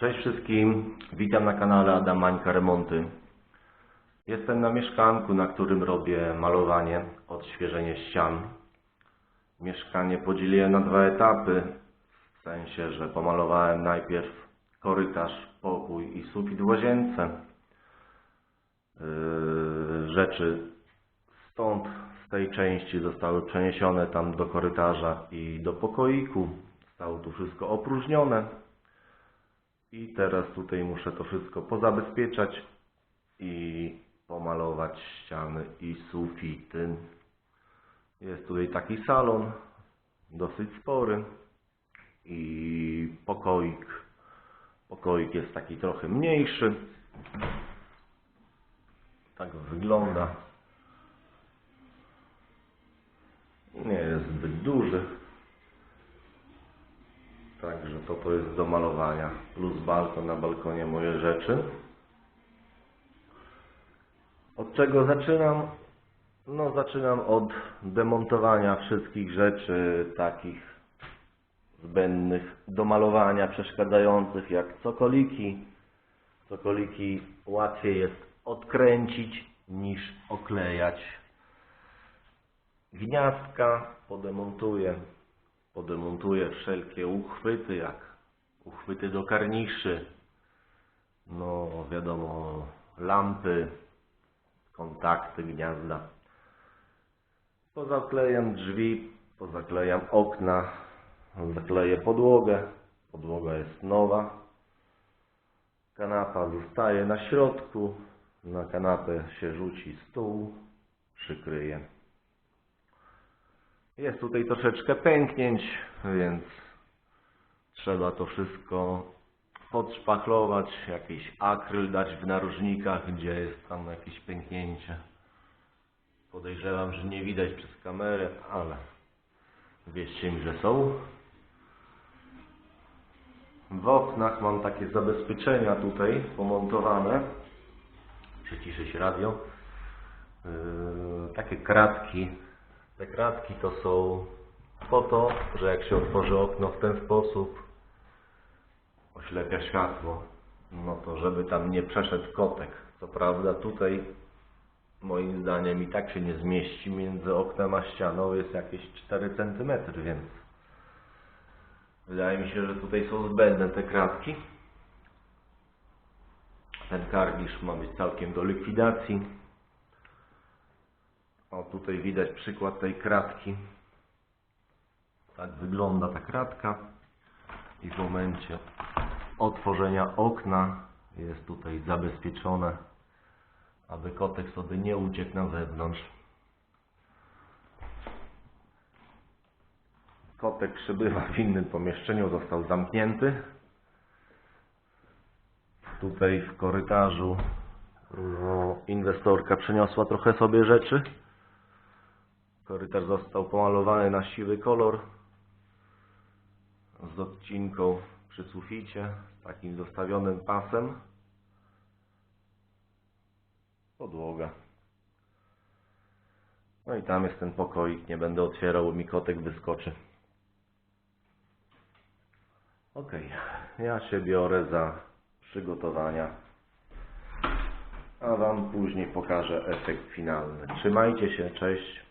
Cześć wszystkim, witam na kanale Adam Mańka Remonty. Jestem na mieszkanku, na którym robię malowanie, odświeżenie ścian. Mieszkanie podzieliłem na dwa etapy, w sensie, że pomalowałem najpierw korytarz, pokój i sufit w łazience. Yy, Rzeczy stąd, z tej części zostały przeniesione tam do korytarza i do pokoiku. Zostało tu wszystko opróżnione. I teraz tutaj muszę to wszystko pozabezpieczać i pomalować ściany i sufity. Jest tutaj taki salon, dosyć spory i pokoik. Pokoik jest taki trochę mniejszy. Tak wygląda. Nie jest zbyt duży. Także to to jest do malowania. Plus balkon, na balkonie moje rzeczy. Od czego zaczynam? No zaczynam od demontowania wszystkich rzeczy takich zbędnych do malowania, przeszkadzających jak cokoliki. Cokoliki łatwiej jest odkręcić niż oklejać. Gniazdka podemontuję podemontuję wszelkie uchwyty, jak uchwyty do karniszy, no wiadomo, lampy, kontakty gniazda. Pozaklejam drzwi, pozaklejam okna, zakleję podłogę, podłoga jest nowa. Kanapa zostaje na środku, na kanapę się rzuci stół, przykryje. Jest tutaj troszeczkę pęknięć, więc trzeba to wszystko podszpachlować, jakiś akryl dać w narożnikach, gdzie jest tam jakieś pęknięcie. Podejrzewam, że nie widać przez kamerę, ale wierzcie mi, że są. W oknach mam takie zabezpieczenia tutaj pomontowane. Przyciszę się radio. Yy, takie kratki te kratki to są po to, że jak się otworzy okno w ten sposób, oślepia światło, no to żeby tam nie przeszedł kotek. Co prawda tutaj moim zdaniem i tak się nie zmieści między oknem a ścianą, jest jakieś 4 cm, więc wydaje mi się, że tutaj są zbędne te kratki. Ten karnisz ma być całkiem do likwidacji. O, tutaj widać przykład tej kratki. Tak wygląda ta kratka. I w momencie otworzenia okna jest tutaj zabezpieczone, aby kotek sobie nie uciekł na zewnątrz. Kotek przybywa w innym pomieszczeniu, został zamknięty. Tutaj w korytarzu no, inwestorka przeniosła trochę sobie rzeczy. Korytarz został pomalowany na siwy kolor z odcinką przy suficie, z takim zostawionym pasem. Podłoga. No i tam jest ten pokoik, nie będę otwierał, bo mi kotek wyskoczy. Ok, ja się biorę za przygotowania, a Wam później pokażę efekt finalny. Trzymajcie się, cześć.